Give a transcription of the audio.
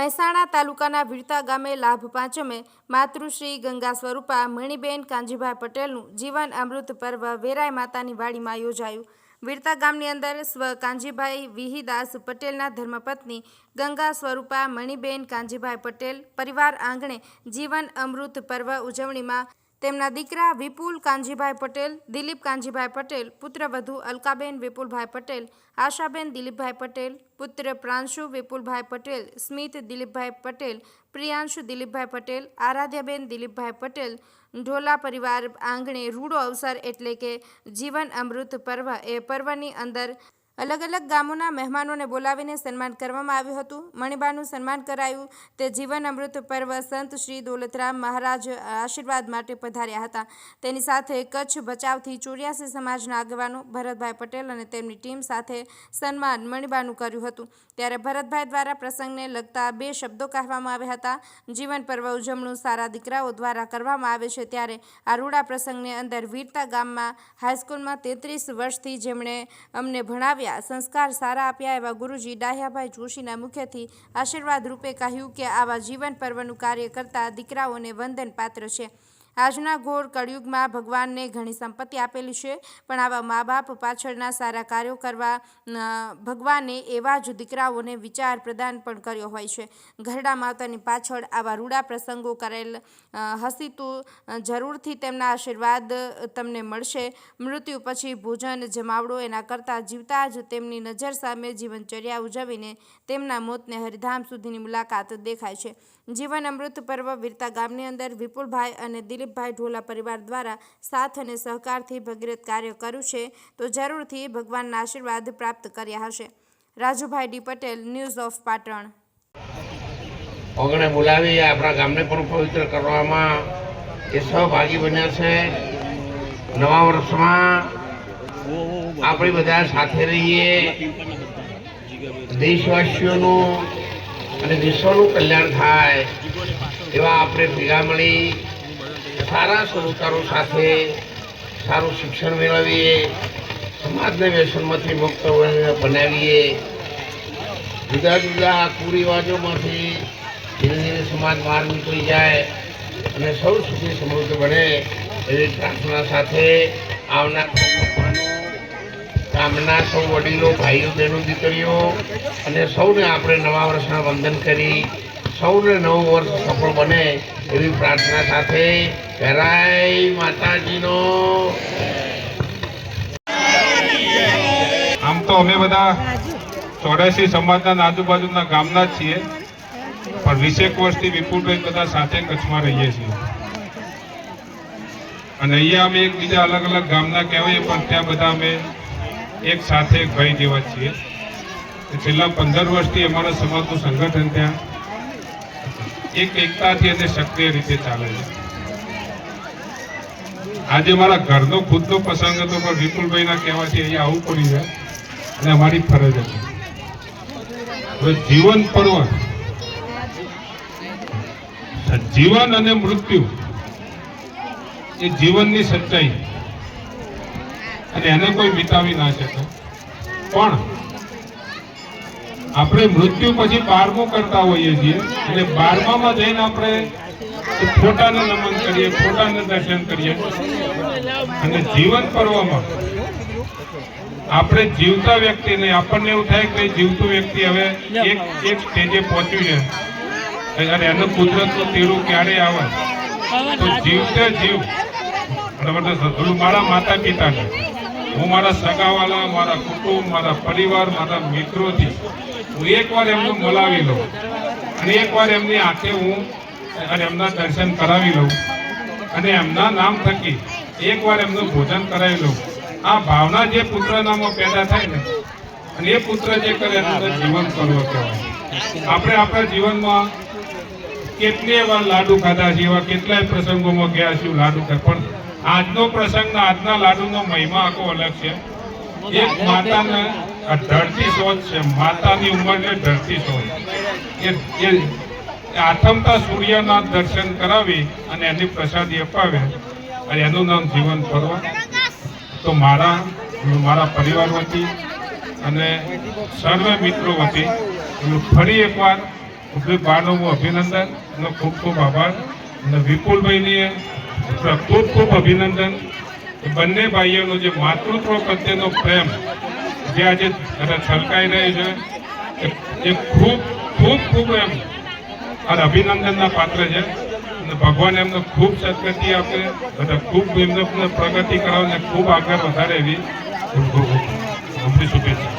મહેસાણા તાલુકાના વીરતા ગામે લાભ પાંચમે માતૃશ્રી ગંગા સ્વરૂપા, મણિબેન કાંજીભાઈ પટેલનું જીવન અમૃત પર્વ વેરાય માતાની વાડીમાં યોજાયું. વીરતા ગામની અંદર સ્વ કાંજીભાઈ વિહીદાસ પટેલના ધર્મપત્ની ગંગા સ્વરૂપા, મણિબેન કાંજીભાઈ પટેલ પરિવાર આંગણે જીવન અમૃત પર્વ ઉજવણીમાં તેમના દીકરા વિપુલ કાંજીભાઈ પટેલ, દિલીપ કાંજીભાઈ પટેલ પુત્રવધુ અલકાબેન વિપુલભાઈ પટેલ, આશાબેન દિલીપભાઈ પટેલ, પુત્ર પ્રાંશુ વિપુલભાઈ પટેલ, સ્મિત દિલીપભાઈ પટેલ, પ્રિયાંશુ દિલીપભાઈ પટેલ, આરાધ્યાબેન દિલીપભાઈ પટેલ, ઢોલા પરિવાર આંગણે રૂડો અવસર એટલે કે જીવન અમૃત પર્વ એ પર્વની અંદર અલગ અલગ ગામોના મહેમાનોને બોલાવીને સન્માન કરવામાં આવ્યું હતું. મણિબાનું સન્માન કરાયું તે જીવન અમૃત પર્વ સંત શ્રી દોલતરામ મહારાજ આશીર્વાદ માટે પધાર્યા હતા. તેની સાથે કચ્છ બચાવથી ચોર્યાસી સમાજના આગેવાનો ભરતભાઈ પટેલ અને તેમની ટીમ સાથે સન્માન મણિબાનું કર્યું હતું. ત્યારે ભરતભાઈ દ્વારા પ્રસંગને લગતા બે શબ્દો કહેવામાં આવ્યા હતા. જીવન પર્વ ઉજવણું સારા દીકરાઓ દ્વારા કરવામાં આવે છે ત્યારે આ રૂડા પ્રસંગની અંદર વીરતા ગામમાં હાઈસ્કૂલમાં તેત્રીસ વર્ષથી જેમણે અમને ભણાવ્યા સંસ્કાર સારા આપ્યા એવા ગુરુજી ડાહ્યાભાઈ જોશીના મુખ્યથી આશીર્વાદ રૂપે કહ્યું કે આવા જીવન પર્વનું કાર્ય કરતા દીકરાઓને વંદન પાત્ર છે. આજના ઘોર કળિયુગમાં ભગવાનને ઘણી સંપત્તિ આપેલી છે, પણ આવા મા બાપ પાછળના સારા કાર્યો કરવા ભગવાને એવા જ દીકરાઓને વિચાર પ્રદાન પણ કર્યો હોય છે. ઘરડા માતાની પાછળ આવા રૂડા પ્રસંગો કરેલ હસી તો જરૂરથી તેમના આશીર્વાદ તમને મળશે. મૃત્યુ પછી ભોજન, જમાવડો એના કરતાં જીવતા જ તેમની નજર સામે જીવનચર્યા ઉજવીને તેમના મોતને હરિધામ સુધીની મુલાકાત દેખાય છે. જીવન અમૃત પર્વ વીરતા ગામની અંદર વિપુલભાઈ અને દિલીપભાઈ ઢોલા પરિવાર દ્વારા સાથ અને સહકારથી ભગીરથ કાર્ય કર્યું છે, તો જરૂરથી ભગવાનના આશીર્વાદ પ્રાપ્ત કર્યા હશે. Rajubhai D Patel, news of Patan. ઓગણે બોલાવી આપણા ગામને પણ પવિત્ર કરવામાં એ સહભાગી બન્યા છે. નવા વર્ષમાં આપણે બધા સાથે રહીએ. દેશવાસીઓનું અને વિશ્વનું કલ્યાણ થાય એવા આપણે ભેગા મળી સારા સંસ્કારો સાથે સારું શિક્ષણ મેળવીએ, સમાજને વ્યસનમાંથી મુક્ત બનાવીએ. જુદા જુદા કુરિવાજોમાંથી ધીરે ધીરે સમાજ બહાર નીકળી જાય અને સૌ સુધી સમૃદ્ધ બને એવી પ્રાર્થના સાથે આવનાર ગામના સૌ વડીલો, ભાઈઓ, બહેનો, દીકરીઓ અને સૌને આપણે નવા વર્ષના વંદન કરી સૌને નવું વર્ષ સફળ બને એવી પ્રાર્થના સાથે કરાય માતાજીનો. આમ તો અમે બધા ચોરાસી સમાજના આજુબાજુના ગામના જ છીએ, પણ વીસેક વર્ષથી વિપુલભાઈ બધા સાથે કચ્છમાં રહીએ છીએ. અને અહીંયા અમે એકબીજા અલગ અલગ ગામના કહેવાય, પણ ત્યાં બધા અમે એક સાથે ભાઈ જેવા છીએ. છેલ્લા પંદર વર્ષથી અમારા સમાજનું સંગઠન ત્યાં એક એકતાથી અને સક્રિય રીતે ચાલે છે. આજે મારા ઘરનો ખુદનો પ્રસંગ હતો, પણ વિપુલભાઈના કહેવાથી અહીંયા આવવું પડ્યું છે અને અમારી ફરજ હતી. જીવન પર્વ જીવન અને મૃત્યુ એ જીવનની સચ્ચાઈ. અને એને કોઈ વિતાવી ના શકે. પણ આપણે મૃત્યુ પછી બારમું કરતા હોઈએ છીએ. બારમા બારમામાં જઈને આપણે ફોટાને નમન કરીએ, ફોટાને દર્શન કરીએ. અને જીવન પર્વમાં આપણે જીવતા વ્યક્તિને, આપણને એવું થાય કે જીવતું વ્યક્તિ હવે એક એક સ્ટેજે પહોંચ્યું છે. અને એનું કુદરતનું તેરું ક્યારે આવે? તો જીવતે જીવ. બરાબર છે? મારા માતા પિતાને હું મારા સગાવાલા, મારા કુટુંબ, મારા પરિવાર, મારા મિત્રોથી હું એકવાર એમનું બોલાવી લઉં અને એકવાર એમની આંખે હું અને એમના દર્શન કરાવી લઉં અને એમના નામ થકી એકવાર એમનું ભોજન કરાવી લઉં. આ ભાવના જે પુત્રનામાં પેદા થાય ને, અને એ પુત્ર જે કરે એનું જીવન કરવો કહેવાય. આપણે આપણા જીવનમાં કેટલીય વાર લાડુ ખાધા છે, એવા કેટલાય પ્રસંગોમાં ગયા છીએ લાડુ ખાય પણ આજનો પ્રસંગ આજના લાડુનો મહિમા આખો અલગ છે. એક માતાને ધરતી શોધ છે. માતાની ઉંમરને ધરતી શોધ એ આથમતા સૂર્યના દર્શન કરાવી અને એની પ્રસાદી અપાવે. અને એનું નામ જીવન પર્વ તો મારા મારા પરિવાર વતી અને સર્વે મિત્રો વતી ફરી એકવાર ખૂબ બાનો અભિનંદન અને ખૂબ ખૂબ આભાર. અને વિપુલભાઈની ખૂબ ખૂબ અભિનંદન બંને ભાઈઓનો જે માતૃત્વ પ્રત્યેનો પ્રેમ જે આજે છલકાઈ રહ્યો છે એ- ખૂબ ખૂબ ખૂબ એમ અને અભિનંદનના પાત્ર છે અને ભગવાન એમને ખૂબ સદગતિ આપે અને ખૂબ એમને પ્રગતિ કરાવે ખૂબ આગળ વધારે એવી શુભેચ્છા